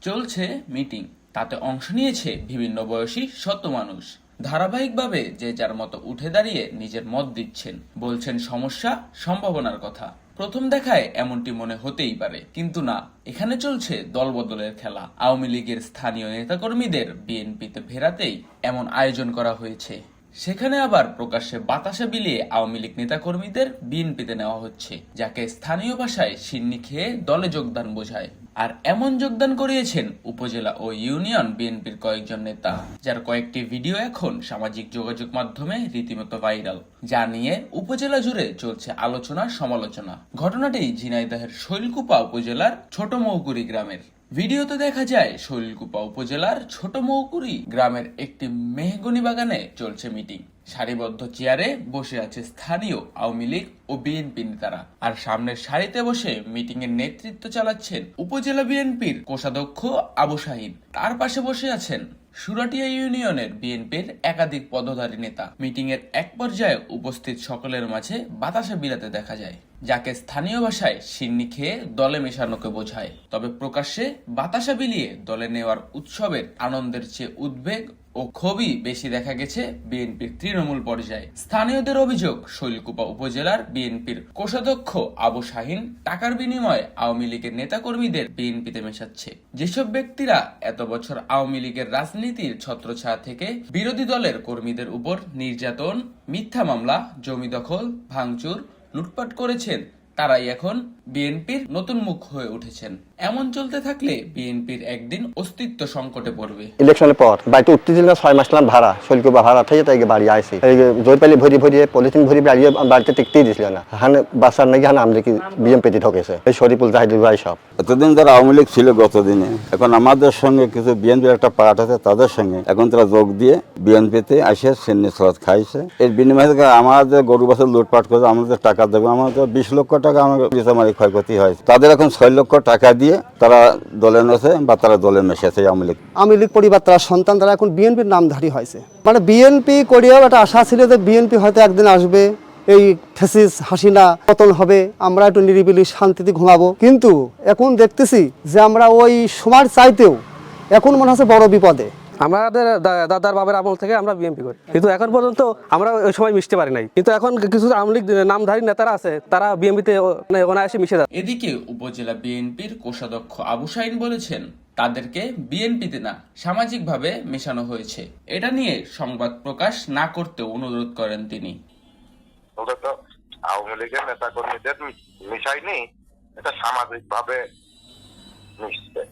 চলছে মিটিং। তাতে অংশ নিয়েছে বিভিন্ন বয়সী শত মানুষ। ধারাবাহিকভাবে যে যার মতো উঠে দাঁড়িয়ে নিজের মত দিচ্ছেন। বলছেন, সমস্যা সম্ভাবনার কথা। প্রথম দেখায় এমনটি মনে হতেই পারে। কিন্তু না, এখানে চলছে দলবদলের খেলা। আওয়ামী লীগের স্থানীয় নেতাকর্মীদের বিএনপিতে ফেরাতেই এমন আয়োজন করা হয়েছে। সেখানে আবার প্রকাশ্যে বাতাসে বিলিয়ে আওয়ামী লীগ নেতাকর্মীদের বিএনপিতে নেওয়া হচ্ছে, যাকে স্থানীয় ভাষায় সিন্নি খেয়ে দলে যোগদান বোঝায়। আর এমন যোগদান করিয়েছেন উপজেলা ও ইউনিয়ন বিএনপির কয়েকজন নেতা, যার কয়েকটি ভিডিও এখন সামাজিক যোগাযোগ মাধ্যমে রীতিমতো ভাইরাল, যা নিয়ে উপজেলা জুড়ে চলছে আলোচনা সমালোচনা ঘটনাটি ঝিনাইদহের শৈলকুপা উপজেলার ছোট মৌকুরি গ্রামের। ভিডিওতে দেখা যায় শৈলকুপা উপজেলার ছোট মৌকুরি গ্রামের একটি মেহগনি বাগানে চলছে মিটিং। সারিবদ্ধ চেয়ারে বসে আছে স্থানীয় আওয়ামী লীগ ও বিএনপি নেতারা। আর সামনের সারিতে বসে মিটিং এর নেতৃত্ব চালাচ্ছেন উপজেলা বিএনপির কোষাধ্যক্ষ আবু শাহিন। তার পাশে বসে আছেন সুরাটিয়া ইউনিয়নের বিএনপির একাধিক পদধারী নেতা। মিটিং এর এক পর্যায়ে উপস্থিত সকলের মাঝে বাতাসে বিলাতে দেখা যায়, যাকে স্থানীয় ভাষায় সিন্নি খেয়ে দলে মেশানোকে বোঝায়। তবে প্রকাশ্যে বাতাসা বিলিয়ে দলে নেওয়ার উৎসবের আনন্দের চেয়ে উদ্বেগ ও ক্ষোভই বেশি দেখা গেছে বিএনপির তৃণমূল পর্যায়ে। স্থানীয়দের অভিযোগ, শৈলকুপা উপজেলার বিএনপির কোষাধ্যক্ষ আবু শাহিন টাকার বিনিময়ে আওয়ামী লীগের নেতাকর্মীদের বিএনপিতে মেশাচ্ছে। যেসব ব্যক্তিরা এত বছর আওয়ামী লীগের রাজনীতির ছত্রছায়া থেকে বিরোধী দলের কর্মীদের উপর নির্যাতন, মিথ্যা মামলা, জমি দখল, ভাঙচুর, লুটপাট করেছেন, তারাই এখন বিএনপির নতুন মুখ হয়ে উঠেছেন। এমন চলতে থাকলে বিএনপির একদিন অস্তিত্ব সংকটে পড়বে। ইলেকশনের পর বাড়িতে উঠতেছিল না ছয় মাস নাম ভাড়া শৈলকুবা ভাড়া থেকে তাই বাড়ি আইসি। এই জয়পালি ভরি ভরিয়ে পলিথিন ভরি বাড়িয়ে বাড়িতে টিকতেই দিছিল না। হানে বাসার নাকি হানে আমলে কি বিএমপিতে ঢোকেছে। এই শরীফুল জাহিদুল ভাই সব। এতদিন যারা আওয়ামী লীগ ছিল গত দিনে এখন আমাদের সঙ্গে কিছু বিএনপির একটা পার্ট আছে তাদের সঙ্গে। এখন তারা যোগ দিয়ে বিএনপিতে আসে সেন্নি সরাত খাইছে। এর বিনিময়ে আমাদের গরু বাছর লুটপাট করে আমাদের টাকা দেবে আমাদের বিশ লক্ষ টাকা আমার আমার ক্ষয়ক্ষতি হয়। তাদের এখন ছয় লক্ষ টাকা দিয়ে তারা দলে নেছে বা তারা দলে মেশেছে আওয়ামী লীগ। আওয়ামী লীগ পরিবার, তারা সন্তান, তারা এখন বিএনপির নামধারী হয়েছে। মানে বিএনপি করিয়াও একটা আশা ছিল যে বিএনপি হয়তো একদিন আসবে, এই ফেসিস হাসিনা পতন হবে, আমরা একটু নিরিবিলি শান্তিতে ঘুমাবো। কিন্তু এখন দেখতেছি যে আমরা ওই সময়ের চাইতেও এখন মনে হচ্ছে বড় বিপদে। আমাদের দাদার বাবার আমল থেকে আমরা বিএনপি করি। কিন্তু এখন পর্যন্ত আমরা ওই সময় মিশতে পারি নাই। কিন্তু এখন কিছু আওয়ামী লীগ নামধারী নেতারা আছে তারা বিএনপিতে মানে অনায়াসে মিশে যাচ্ছে। এদিকে উপজেলা বিএনপির কোষাধ্যক্ষ আবু শাহিন বলেছেন তাদেরকে বিএনপিতে না সামাজিকভাবে মেশানো হয়েছে। এটা নিয়ে সংবাদ প্রকাশ না করতে অনুরোধ করেন তিনি। আওয়ামী লীগের নেতা কর্মীদের মিশাইনি এটা সামাজিক ভাবে মিশছে।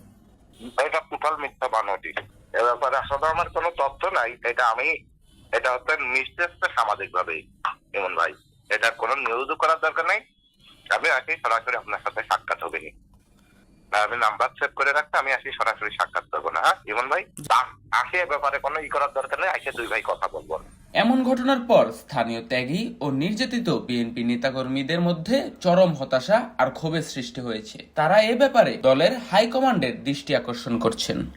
এটা টোটাল মিথ্যা বানোয়াটি। এ ব্যাপারে আসলে আমার কোনো তথ্য নাই। এটা আমি, এটা হচ্ছে সামাজিক ভাবেই এমন ভাই। এটা কোনো করার দরকার নাই। আমি আসি সরাসরি আপনার সাথে সাক্ষাৎ হবে। আমি নাম্বার সেভ করে রাখতে আমি আসি সরাসরি সাক্ষাৎ করব না হ্যাঁ ইমন ভাই? আসি ব্যাপারে কোনো ই করার দরকার নেই আসে দুই ভাই কথা বলব এমন ঘটনার পর স্থানীয় ত্যাগী ও নির্যাতিত বিএনপি নেতাকর্মীদের মধ্যে চরম হতাশা আর ক্ষোভের সৃষ্টি হয়েছে। তারা এ ব্যাপারে দলের হাইকমান্ডের দৃষ্টি আকর্ষণ করছেন।